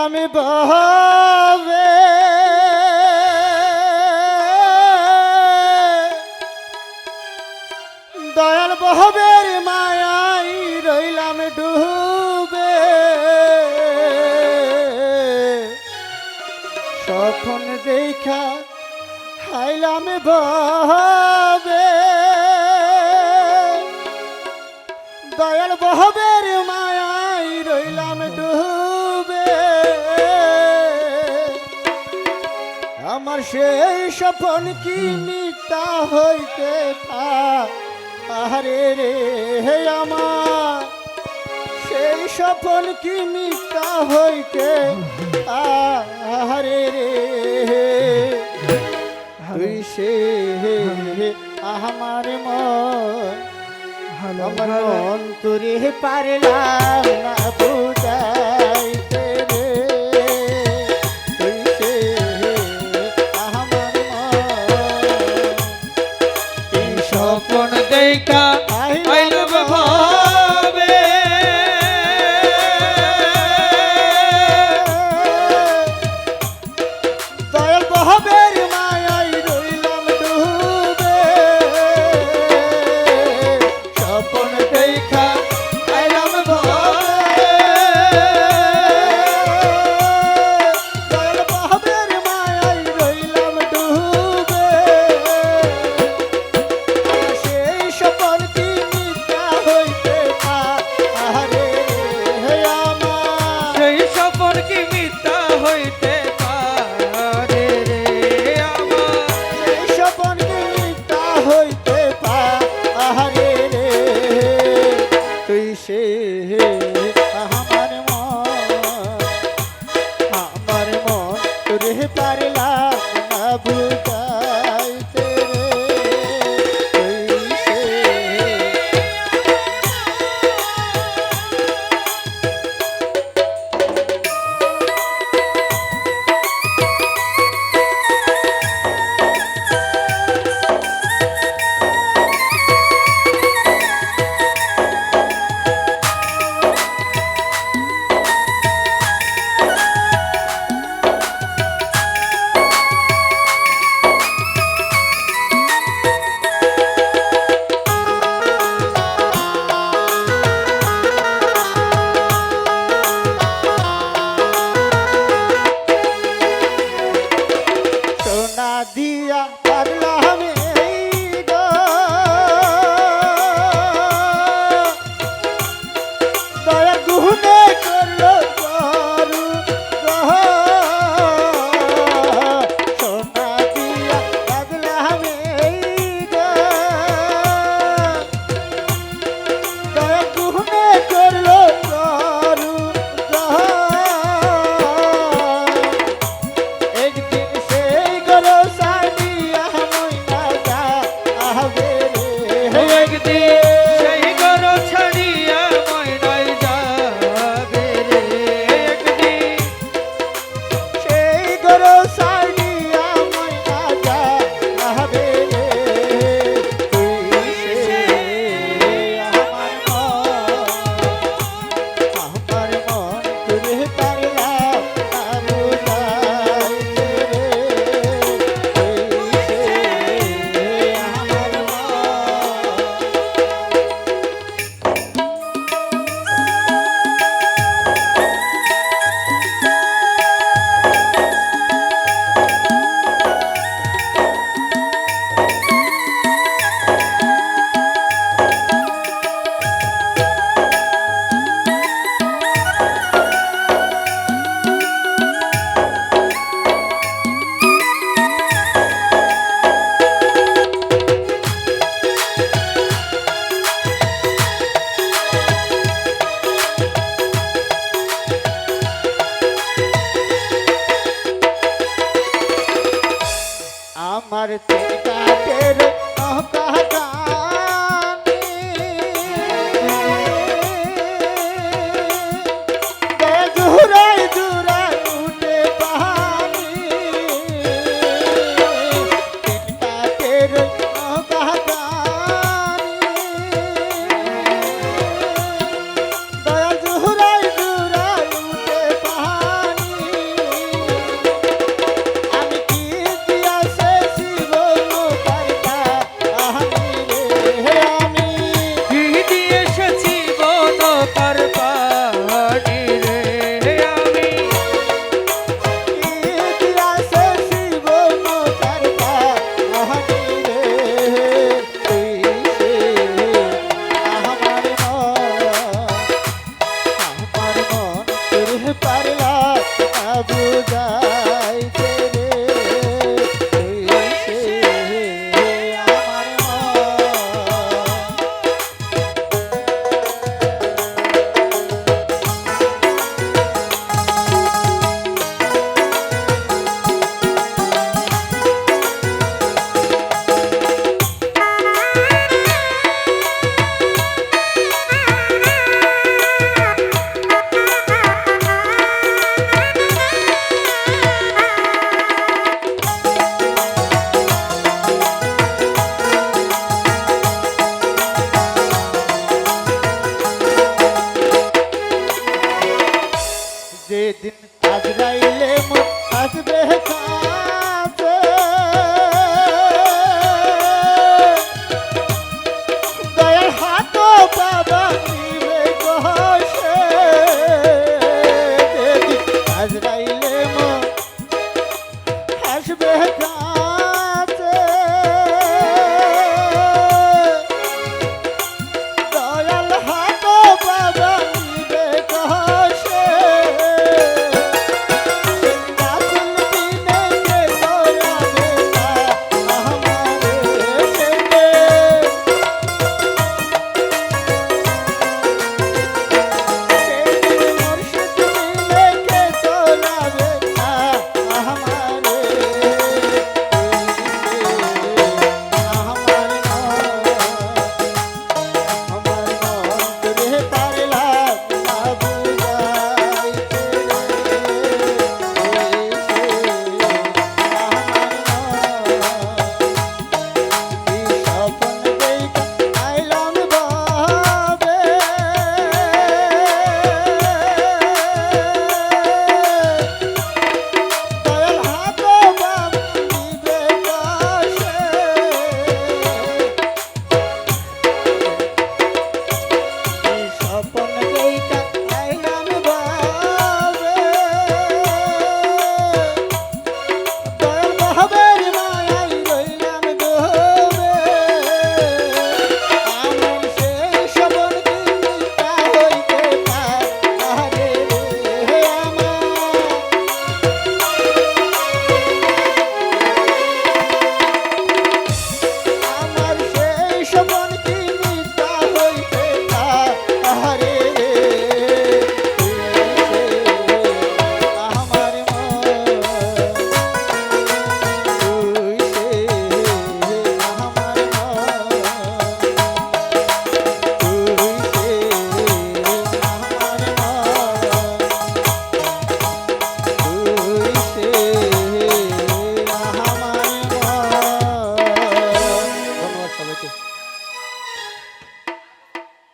হাইলাম বহবে। দয়াল বহবের মায়াই রইলাম ডুবে। স্বপ্ন দেখা হাইলাম বহবে। দয়াল বহবের মায়াই সেই স্বপন কি মিথ্যা হইতে আরে রে হে আমার। সেই স্বপন কি মিথ্যা হইতে আরে রে তুই সে আমার মন। আমার ভালো অন্তরে পারলাম না বুঝাইতে আমার তিনটা তেরো যেদিন আজরাইলে মন আসবে কা